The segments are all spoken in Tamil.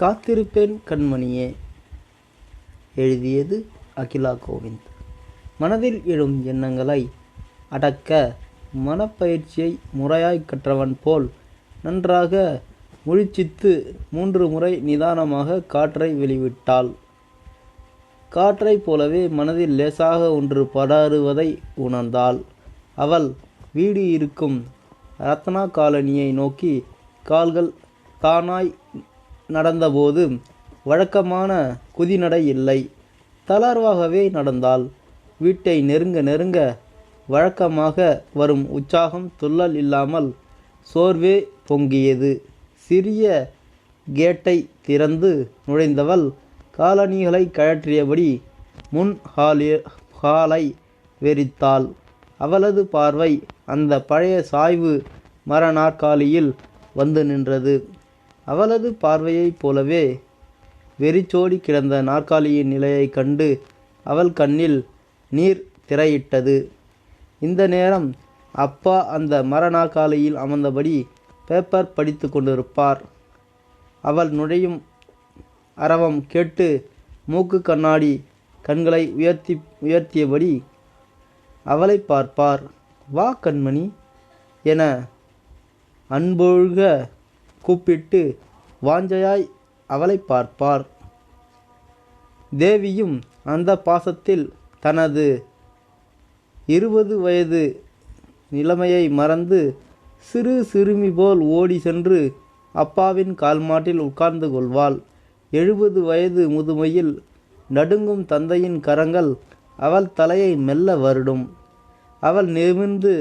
காத்திருப்பேன் கண்மணியே. எழுதியது அகிலா கோவிந்த். மனதில் எழும் எண்ணங்களை அடக்க மனப்பயிற்சியை முறையாய் கற்றவன் போல் நன்றாக முழிச்சித்து மூன்று முறை நிதானமாக காற்றை வெளிவிட்டாள். காற்றைப் போலவே மனதில் லேசாக ஒன்று படருவதை உணர்ந்தாள். அவள் வீடு இருக்கும் ரத்னா காலனியை நோக்கி கால்கள் தானாய் நடந்தபோது வழக்கமான குதிநடை இல்லை. தளர்வாகவே நடந்தாள். வீட்டை நெருங்க நெருங்க வழக்கமாக வரும் உற்சாகம் துள்ளல் இல்லாமல் சோர்வே பொங்கியது. சிறிய கேட்டை திறந்து நுழைந்தவள் காலணிகளை கழற்றியபடி முன் ஹாலிய ஹாலை வெறித்தாள். அவளது பார்வை அந்த பழைய சாய்வு மர நாற்காலியில் வந்து நின்றது. அவளது பார்வையைப் போலவே வெறிச்சோடி கிடந்த நாற்காலியின் நிலையைக் கண்டு அவள் கண்ணில் நீர் திரையிட்டது. இந்த நேரம் அப்பா அந்த மர நாற்காலியில் அமர்ந்தபடி பேப்பர் படித்து கொண்டிருப்பார். அவள் நுழையும் அரவம் கேட்டு மூக்கு கண்ணாடி கண்களை உயர்த்தி உயர்த்தியபடி அவளை பார்ப்பார். வா கண்மணி என அன்பொழுக கூப்பிட்டு வாஞ்சையாய் அவளை பார்ப்பார். தேவியும் அந்த பாசத்தில் தனது இருபது வயது நிலைமையை மறந்து சிறு சிறுமி போல் ஓடி சென்று அப்பாவின் கால்மாட்டில் உட்கார்ந்து கொள்வாள். எழுபது வயது முதுமையில் நடுங்கும் தந்தையின் கரங்கள் அவள் தலையை மெல்ல வருடும். அவள் நிமிர்ந்து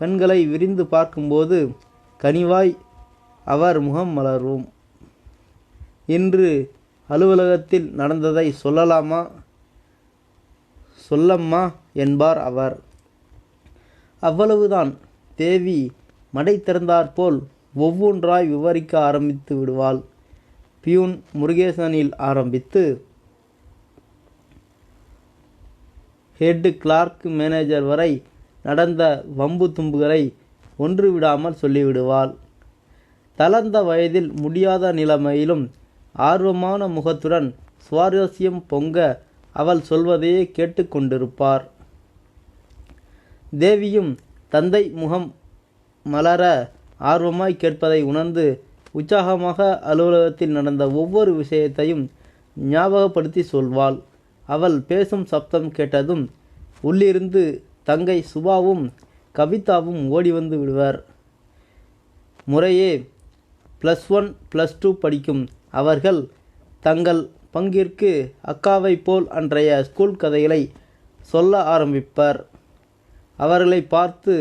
கண்களை விரிந்து பார்க்கும்போது கனிவாய் அவர் முகம் மலரும். இன்று அலுவலகத்தில் நடந்ததை சொல்லலாமா? சொல்லம்மா என்பார் அவர். அவ்வளவுதான். தேவி மடை திறந்தாற்போல் ஒவ்வொன்றாய் விவரிக்க ஆரம்பித்து விடுவாள். பியூன் முருகேசனில் ஆரம்பித்து ஹெட் கிளார்க் மேனேஜர் வரை நடந்த வம்பு தும்புகளை ஒன்று விடாமல் சொல்லிவிடுவாள். தளர்ந்த வயதில் முடியாத நிலைமையிலும் ஆர்வமான முகத்துடன் சுவாரஸ்யம் பொங்க அவள் சொல்வதையே கேட்டுக்கொண்டிருப்பார். தேவியும் தந்தை முகம் மலர ஆர்வமாய் கேட்பதை உணர்ந்து உற்சாகமாக அலுவலகத்தில் நடந்த ஒவ்வொரு விஷயத்தையும் ஞாபகப்படுத்தி சொல்வாள். அவள் பேசும் சப்தம் கேட்டதும் உள்ளிருந்து தங்கை சுபாவும் கவிதாவும் ஓடி வந்து விடுவர். முறையே ப்ளஸ் ஒன் ப்ளஸ் டூ படிக்கும் அவர்கள் தங்கள் பங்கிற்கு அக்காவை போல் அன்றைய ஸ்கூல் கதைகளை சொல்ல ஆரம்பிப்பர். அவர்களை பார்த்து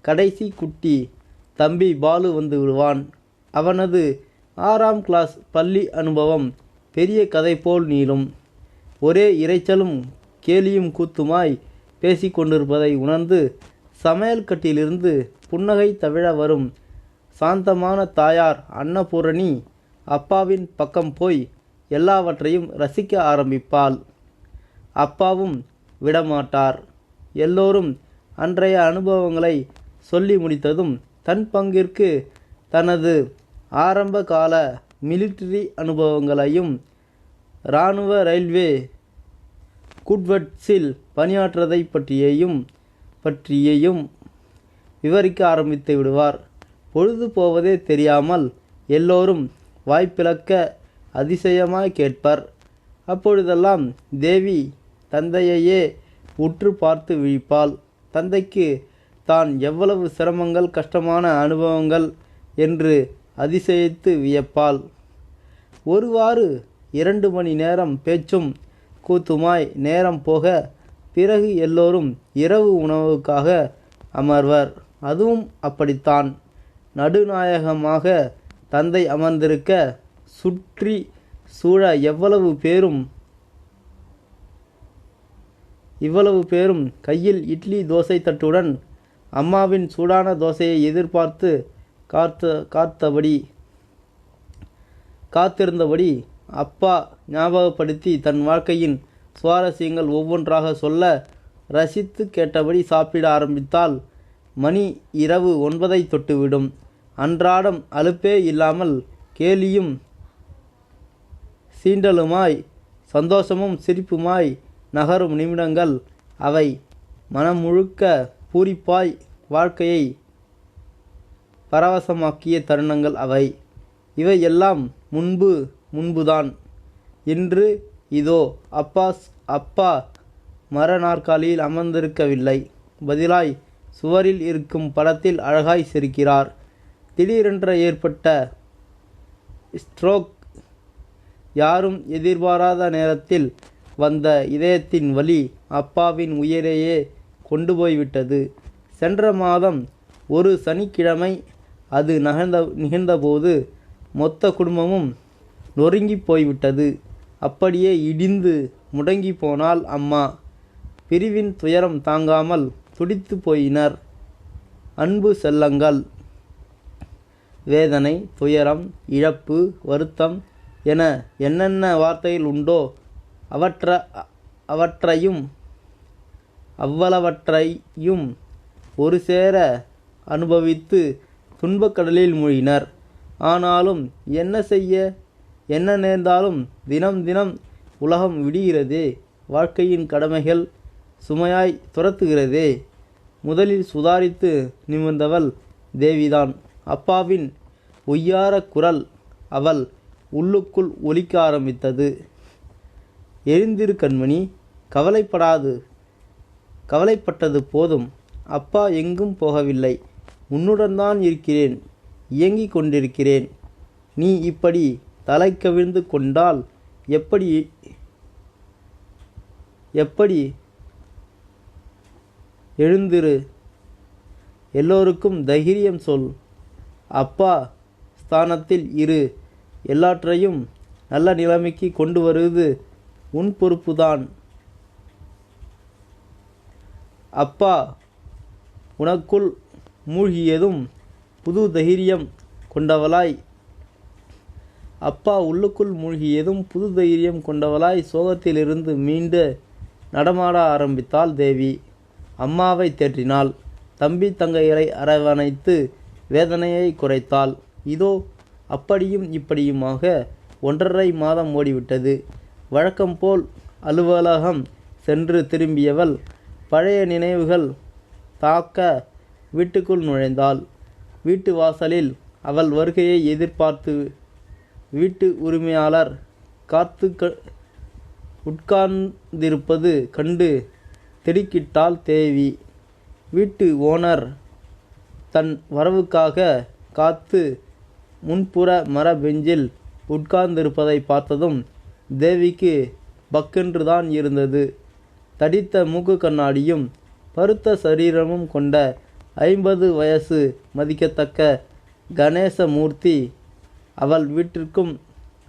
கடைசி குட்டி தம்பி பாலு வந்து விடுவான். அவனது ஆறாம் கிளாஸ் பள்ளி அனுபவம் பெரிய கதை போல் நீளும். ஒரே இரைச்சலும் கேலியும் கூத்துமாய் பேசி கொண்டிருப்பதை உணர்ந்து சமையல் கட்டிலிருந்து புன்னகை தவிழ வரும் சாந்தமான தாயார் அன்னபூரணி அப்பாவின் பக்கம் போய் எல்லாவற்றையும் ரசிக்க ஆரம்பிப்பாள். அப்பாவும் விடமாட்டார். எல்லோரும் அன்றைய அனுபவங்களை சொல்லி முடித்ததும் தன் பங்கிற்கு தனது ஆரம்ப கால மிலிட்டரி அனுபவங்களையும் இராணுவ ரயில்வே குட்வட்ஸில் பணியாற்றதை பற்றியையும் பற்றியையும் விவரிக்க ஆரம்பித்து விடுவார். பொழுது போவதே தெரியாமல் எல்லோரும் வாய்ப்பிழக்க அதிசயமாய் கேட்பர். அப்பொழுதெல்லாம் தேவி தந்தையையே உற்று பார்த்து விழிப்பாள். தந்தைக்கு தான் எவ்வளவு சிரமங்கள் கஷ்டமான அனுபவங்கள் என்று அதிசயித்து வியப்பாள். ஒருவாறு இரண்டு மணி நேரம் பேச்சும் கூத்துமாய் நேரம் போக பிறகு எல்லோரும் இரவு உணவுக்காக அமர்வர். அதுவும் அப்படித்தான். நடுநாயகமாக தந்தை அமர்ந்திருக்க சுற்றி சூழ எவ்வளவு பேரும் இவ்வளவு பேரும் கையில் இட்லி தோசை தட்டுடன் அம்மாவின் சூடான தோசையை எதிர்பார்த்து காத்த காத்தபடி காத்திருந்தபடி அப்பா ஞாபகப்படுத்தி தன் வாழ்க்கையின் சுவாரஸ்யங்கள் ஒவ்வொன்றாக சொல்ல ரசித்து கேட்டபடி சாப்பிட ஆரம்பித்தால் மணி இரவு ஒன்பதை தொட்டுவிடும். அன்றாடம் அலுப்பே இல்லாமல் கேலியும் சீண்டலுமாய் சந்தோஷமும் சிரிப்புமாய் நகரும் நிமிடங்கள் அவை. மனம் முழுக்க பூரிப்பாய் வாழ்க்கையை பரவசமாக்கிய தருணங்கள் அவை. இவை எல்லாம் முன்பு முன்புதான். இன்று இதோ அப்பாஸ் அப்பா மர நாற்காலியில் அமர்ந்திருக்கவில்லை. பதிலாய் சுவரில் இருக்கும் படத்தில் அழகாய் சிரிக்கிறார். திடீரென்று ஏற்பட்ட ஸ்ட்ரோக் யாரும் எதிர்பாராத நேரத்தில் வந்த இதயத்தின் வலி அப்பாவின் உயிரையே கொண்டு போய்விட்டது. சென்ற மாதம் ஒரு சனிக்கிழமை அது நகர்ந்த நிகழ்ந்தபோது மொத்த குடும்பமும் நொறுங்கி போய்விட்டது. அப்படியே இடிந்து முடங்கி போனால் அம்மா. பிரிவின் துயரம் தாங்காமல் துடித்து போயினர். அன்பு செல்லங்கள் வேதனை துயரம் இழப்பு வருத்தம் என என்னென்ன வார்த்தைகள் உண்டோ அவற்ற அவற்றையும் அவ்வளவற்றையும் ஒரு சேர அனுபவித்து துன்பக்கடலில் மூழ்கினர். ஆனாலும் என்ன செய்ய என்ன நேர்ந்தாலும் தினம் தினம் உலகம் விடுகிறதே. வாழ்க்கையின் கடமைகள் சுமையாய் துரத்துகிறதே. முதலில் சுதாரித்து நிமிர்ந்தவள் தேவிதான். அப்பாவின் ஒய்யார குரல் அவள் உள்ளுக்குள் ஒலிக்க ஆரம்பித்தது. எரிந்திரு கண்மணி கவலைப்படாது. கவலைப்பட்டது போதும். அப்பா எங்கும் போகவில்லை. உன்னுடன் தான் இருக்கிறேன். இயங்கிக் கொண்டிருக்கிறேன். நீ இப்படி தலை கவிழ்ந்து கொண்டால் எப்படி எப்படி எழுந்திரு. எல்லோருக்கும் தைரியம் சொல். அப்பா ஸ்தானத்தில் இரு. எல்லாற்றையும் நல்ல நிலைமைக்கு கொண்டு வருவது உன் பொறுப்புதான். அப்பா உனக்குள் மூழ்கியதும் புது தைரியம் கொண்டவளாய். அப்பா உள்ளுக்குள் மூழ்கியதும் புது தைரியம் கொண்டவளாய். சோகத்திலிருந்து மீண்டு நடமாட ஆரம்பித்தாள் தேவி. அம்மாவை தேற்றினாள். தம்பி தங்கையரை அரவணைத்து வேதனையை குறைத்தாள். இதோ அப்படியும் இப்படியுமாக ஒன்றரை மாதம் ஓடிவிட்டது. வழக்கம் போல் அலுவலகம் சென்று திரும்பியவள் பழைய நினைவுகள் தாக்க வீட்டுக்குள் நுழைந்தாள். வீட்டு வாசலில் அவள் வருகையை எதிர்பார்த்து வீட்டு உரிமையாளர் காத்து க உட்கார்ந்திருப்பது கண்டு திடுக்கிட்டாள் தேவி. வீட்டு ஓனர் தன் வரவுக்காக காத்து முன்புற மர பெஞ்சில் உட்கார்ந்திருப்பதை பார்த்ததும் தேவிக்கு பக்கென்று தான் இருந்தது. தடித்த மூக்கு கண்ணாடியும் பருத்த சரீரமும் கொண்ட ஐம்பது வயசு மதிக்கத்தக்க கணேசமூர்த்தி அவள் வீட்டிற்கும்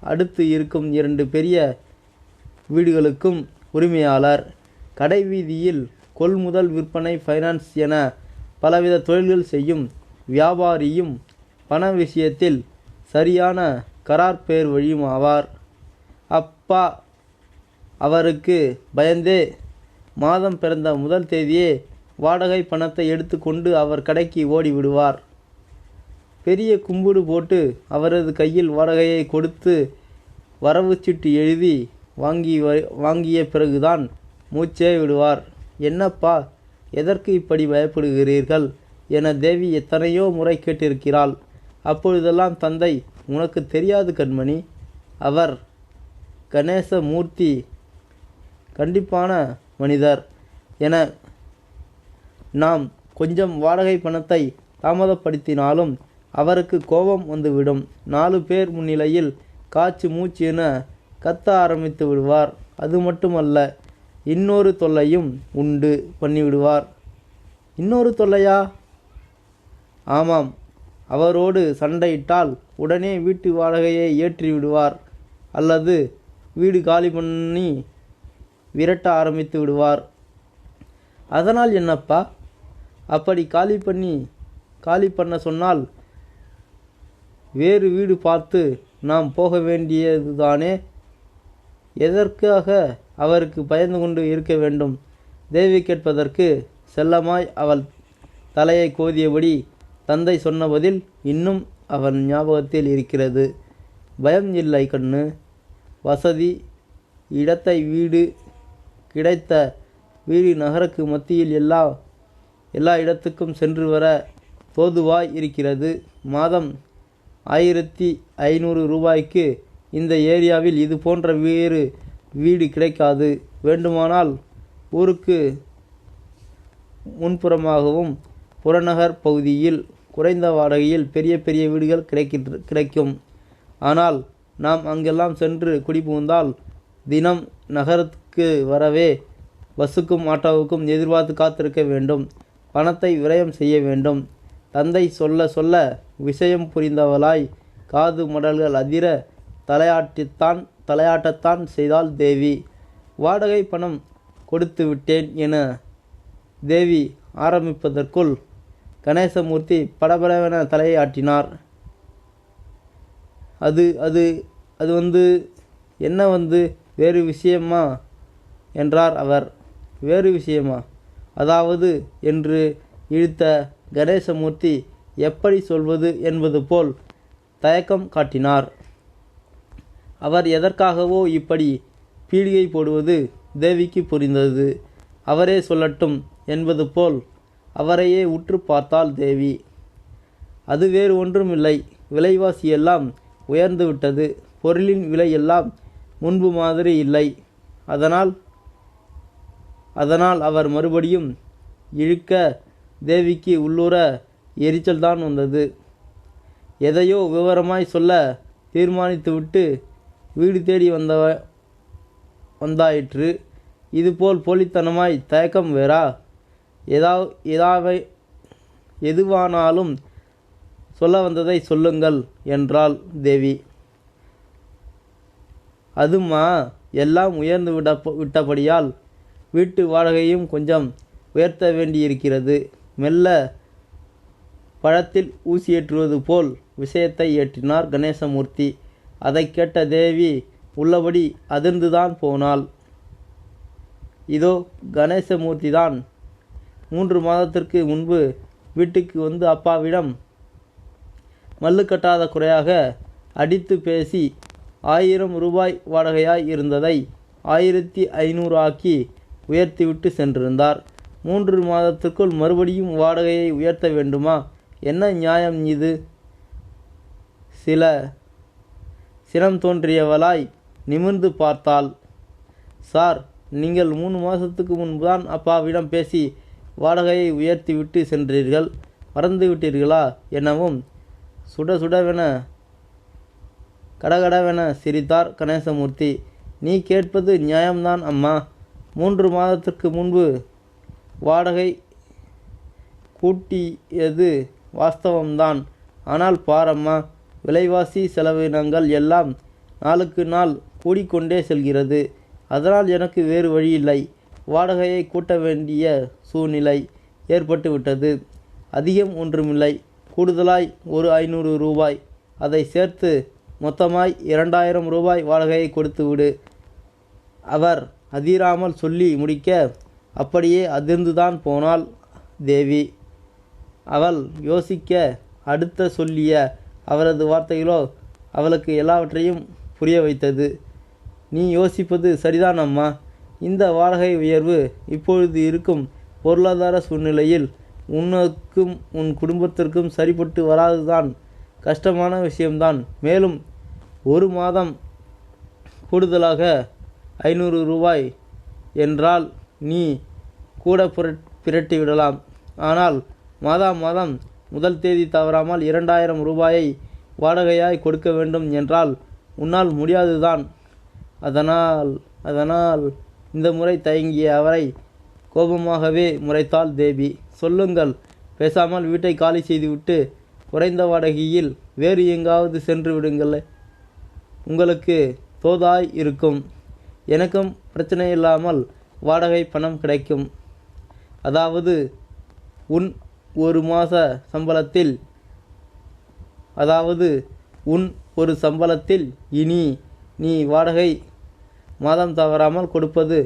அடுத்து இருக்கும் இரண்டு பெரிய வீடுகளுக்கும் உரிமையாளர். கடைவீதியில் கொள்முதல் விற்பனை ஃபைனான்ஸ் என பலவித தொழில்கள் செய்யும் வியாபாரியும் பண விஷயத்தில் சரியான கரார் பேர் வழியும் ஆவார். அப்பா அவருக்கு பயந்தே மாதம் பிறந்த முதல் தேதியே வாடகை பணத்தை எடுத்துக்கொண்டு அவர் கடைக்கு ஓடி விடுவார் பெரிய கும்பிடு போட்டு அவரது கையில் வாடகையை கொடுத்து வரவு சீட்டு எழுதி வாங்கி வ- வாங்கிய பிறகுதான் மூச்சே விடுவார். என்னப்பா எதற்கு இப்படி பயப்படுகிறீர்கள்? என தேவி எத்தனையோ முறை கேட்டிருக்கிறாள். அப்பொழுதெல்லாம் தந்தை உனக்கு தெரியாது கண்மணி. அவர் கணேச மூர்த்தி கண்டிப்பான மனிதர். என நாம் கொஞ்சம் வாடகை பணத்தை தாமதப்படுத்தினாலும் அவருக்கு கோபம் வந்துவிடும். நாலு பேர் முன்னிலையில் காச்சு மூச்சு என கத்த ஆரம்பித்து விடுவார். அது மட்டுமல்ல இன்னொரு தொல்லையும் உண்டு பண்ணிவிடுவார். இன்னொரு தொல்லையா? ஆமாம். அவரோடு சண்டையிட்டால் உடனே வீட்டு வாடகையை ஏற்றி விடுவார் அல்லது வீடு காலி பண்ணி விரட்ட ஆரம்பித்து விடுவார். அதனால் என்னப்பா? அப்படி காலி பண்ணி காலி பண்ண சொன்னால் வேறு வீடு பார்த்து நாம் போக வேண்டியதுதானே? எதற்காக அவருக்கு பயந்து கொண்டு இருக்க வேண்டும். தேவி கேட்பதற்கு செல்லமாய் அவள் தலையை கோதியபடி தந்தை சொன்ன பதில் இன்னும் அவன் ஞாபகத்தில் இருக்கிறது. பயம் இல்லை கண்ணு. வசதி இடத்தை வீடு கிடைத்த வீடு நகருக்கு மத்தியில் எல்லா எல்லா இடத்துக்கும் சென்று வர போதுவாய் இருக்கிறது. மாதம் ஆயிரத்தி ஐநூறு ரூபாய்க்கு இந்த ஏரியாவில் இது போன்ற வேறு வீடு கிடைக்காது. வேண்டுமானால் ஊருக்கு முன்புறமாகவும் புறநகர் பகுதியில் குறைந்த வாடகையில் பெரிய பெரிய வீடுகள் கிடைக்கின்ற கிடைக்கும். ஆனால் நாம் அங்கெல்லாம் சென்று குடிபுகுந்தால் தினம் நகரத்துக்கு வரவே பஸ்ஸுக்கும் ஆட்டோவுக்கும் எதிர்பார்த்து காத்திருக்க வேண்டும். பணத்தை விரயம் செய்ய வேண்டும். தந்தை சொல்ல சொல்ல விஷயம் புரிந்தவளாய் காது மடல்கள் அதிர தலையாட்டித்தான் தலையாட்டத்தான் செய்தாள் தேவி. வாடகை பணம் கொடுத்து விட்டேன் என தேவி ஆரம்பிப்பதற்குள் கணேசமூர்த்தி படபடவென தலையை ஆட்டினார் அது அது அது வந்து என்ன வந்து வேறு விஷயமா? என்றார் அவர். வேறு விஷயமா? அதாவது என்று இழுத்த கணேசமூர்த்தி எப்படி சொல்வது என்பது போல் தயக்கம் காட்டினார். அவர் எதற்காகவோ இப்படி பீடிகை போடுவது தேவிக்கு புரிந்தது. அவரே சொல்லட்டும் என்பது போல் அவரையே உற்று பார்த்தாள் தேவி. அது வேறு ஒன்றுமில்லை. விலைவாசி எல்லாம் உயர்ந்து விட்டது. பொருளின் விலை எல்லாம் முன்பு மாதிரி இல்லை. அதனால் அதனால் அவர் மறுபடியும் இழுக்க தேவிக்கு உள்ளூர எரிச்சல்தான் வந்தது. எதையோ விவரமாய் சொல்ல தீர்மானித்துவிட்டு வீடு தேடி வந்தவ வந்தாயிற்று. இதுபோல் போலித்தனமாய் தயக்கம் வேறா? எதா எதாவை எதுவானாலும் சொல்ல வந்ததை சொல்லுங்கள் என்றாள் தேவி. அதுமா எல்லாம் உயர்ந்து விட விட்டபடியால் வீட்டு வாடகையும் கொஞ்சம் உயர்த்த வேண்டியிருக்கிறது. மெல்ல பழத்தில் ஊசி ஏற்றுவது போல் விஷயத்தை ஏற்றினார் கணேசமூர்த்தி. அதை கேட்ட தேவி உள்ளபடி அதிர்ந்துதான் போனாள். இதோ கணேசமூர்த்தி தான் மூன்று மாதத்திற்கு முன்பு வீட்டுக்கு வந்து அப்பாவிடம் மல்லு கட்டாத குறையாக அடித்து பேசி ஆயிரம் ரூபாய் வாடகையாய் இருந்ததை ஆயிரத்தி ஐநூறு ஆக்கி உயர்த்திவிட்டு சென்றிருந்தார். மூன்று மாதத்திற்குள் மறுபடியும் வாடகையை உயர்த்த வேண்டுமா? என்ன நியாயம் இது? சில சினம் தோன்றியவளாய் நிமிர்ந்து பார்த்தாள். சார் நீங்கள் மூணு மாதத்துக்கு முன்புதான் அப்பாவிடம் பேசி வாடகையை உயர்த்தி விட்டு சென்றீர்கள். மறந்து விட்டீர்களா எனவும் சுட சுடவென கடகடவென சிரித்தார் கணேசமூர்த்தி. நீ கேட்பது நியாயம்தான் அம்மா. மூன்று மாதத்திற்கு முன்பு வாடகை கூட்டியது வாஸ்தவம்தான். ஆனால் பாரம்மா விலைவாசி செலவினங்கள் எல்லாம் நாளுக்கு நாள் கூடிக்கொண்டே செல்கிறது. அதனால் எனக்கு வேறு வழியில்லை வாடகையை கூட்ட வேண்டிய சூழ்நிலை ஏற்பட்டுவிட்டது அதிகம் ஒன்றுமில்லை. கூடுதலாய் ஒரு ஐநூறு ரூபாய். அதை சேர்த்து மொத்தமாய் இரண்டாயிரம் ரூபாய் வாடகையை கொடுத்து விடு. அவர் அதிராமல் சொல்லி முடிக்க அப்படியே அதிர்ந்துதான் போனாள் தேவி. அவள் யோசிக்க அடுத்த சொல்லிய அவரது வார்த்தைகளோ அவளுக்கு எல்லாவற்றையும் புரிய வைத்தது. நீ யோசிப்பது சரிதான் அம்மா. இந்த வாடகை உயர்வு இப்பொழுது இருக்கும் பொருளாதார சூழ்நிலையில் உனக்கும் உன் குடும்பத்திற்கும் சரிப்பட்டு வராதுதான். கஷ்டமான விஷயம்தான். மேலும் ஒரு மாதம் கூடுதலாக ஐநூறு ரூபாய் என்றால் நீ கூட புரட் பிரட்டி விடலாம். ஆனால் மாதா மாதம் முதல் தேதி தவறாமல் இரண்டாயிரம் ரூபாயை வாடகையாய் கொடுக்க வேண்டும் என்றால் உன்னால் முடியாதுதான். அதனால் அதனால் இந்த முறை தயங்கிய அவரை கோபமாகவே முறைத்தாள் தேவி. சொல்லுங்கள். பேசாமல் வீட்டை காலி செய்துவிட்டு குறைந்த வாடகையில் வேறு எங்காவது சென்று விடுங்கள். உங்களுக்கு தோதாய் இருக்கும். எனக்கும் பிரச்சனை இல்லாமல் வாடகை பணம் கிடைக்கும். அதாவது உன் ஒரு மாத சம்பளத்தில். அதாவது உன் ஒரு சம்பளத்தில் இனி நீ வாடகை மாதம் தவறாமல் கொடுப்பது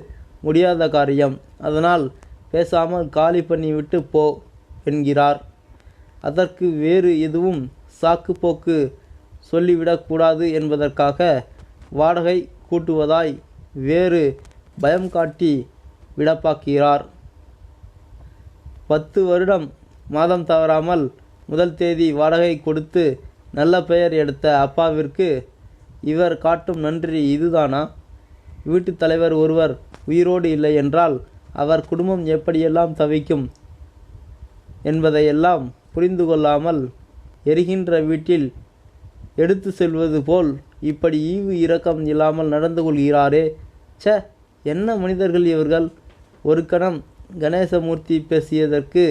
முடியாத காரியம். அதனால் பேசாமல் காலி பண்ணிவிட்டு போ என்கிறார். அதற்கு வேறு எதுவும் சாக்கு போக்கு சொல்லிவிடக்கூடாது என்பதற்காக வாடகை கூட்டுவதாய் வேறு பயம் காட்டி விடப்பாக்கிறார். பத்து வருடம் மாதம் தவறாமல் முதல் தேதி வாடகை கொடுத்து நல்ல பெயர் எடுத்த அப்பாவிற்கு இவர் காட்டும் நன்றி இதுதானா? வீட்டுத் தலைவர் ஒருவர் உயிரோடு இல்லை என்றால் அவர் குடும்பம் எப்படியெல்லாம் தவிக்கும் என்பதையெல்லாம் புரிந்து கொள்ளாமல் எரிகின்ற வீட்டில் எடுத்து செல்வது போல் இப்படி ஈவு இரக்கம் இல்லாமல் நடந்து கொள்கிறாரே. ச என்ன மனிதர்கள் இவர்கள்? ஒரு கணம் கணேசமூர்த்தி பேசியதற்கு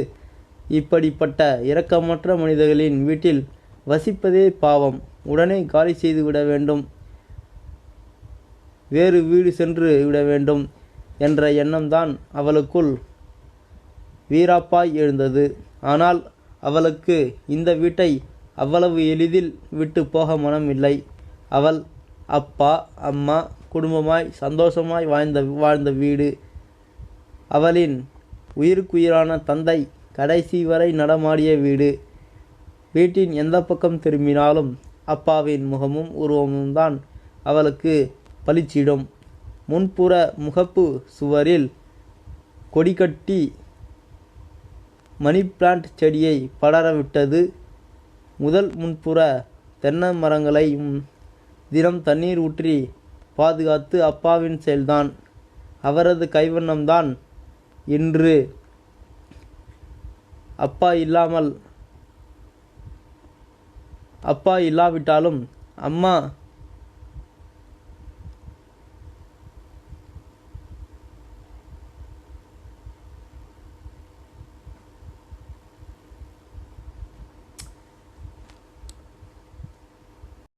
இப்படிப்பட்ட இரக்கமற்ற மனிதர்களின் வீட்டில் வசிப்பதே பாவம். உடனே காலி செய்து விட வேண்டும். வேறு வீடு சென்று விட வேண்டும் என்ற எண்ணம்தான் அவளுக்குள் வீராப்பாய் எழுந்தது. ஆனால் அவளுக்கு இந்த வீட்டை அவ்வளவு எளிதில் விட்டு போக மனம் இல்லை அவள் அப்பா அம்மா குடும்பமாய் சந்தோஷமாய் வாழ்ந்த வாழ்ந்த வீடு. அவளின் உயிருக்குயிரான தந்தை கடைசி வரை நடமாடிய வீடு. வீட்டின் எந்த பக்கம் திரும்பினாலும் அப்பாவின் முகமும் உருவமும் தான் அவளுக்கு பளிச்சிடும். முன்புற முகப்பு சுவரில் கொடிகட்டி மணி பிளான்ட் செடியை படரவிட்டது. முதல் முன்புற தென்னை மரங்களையும் தினம் தண்ணீர் ஊற்றி பாதுகாத்து அப்பாவின் செயல்தான். அவரது கைவண்ணம்தான் இன்று அப்பா இல்லாமல் அப்பா இல்லாவிட்டாலும் அம்மா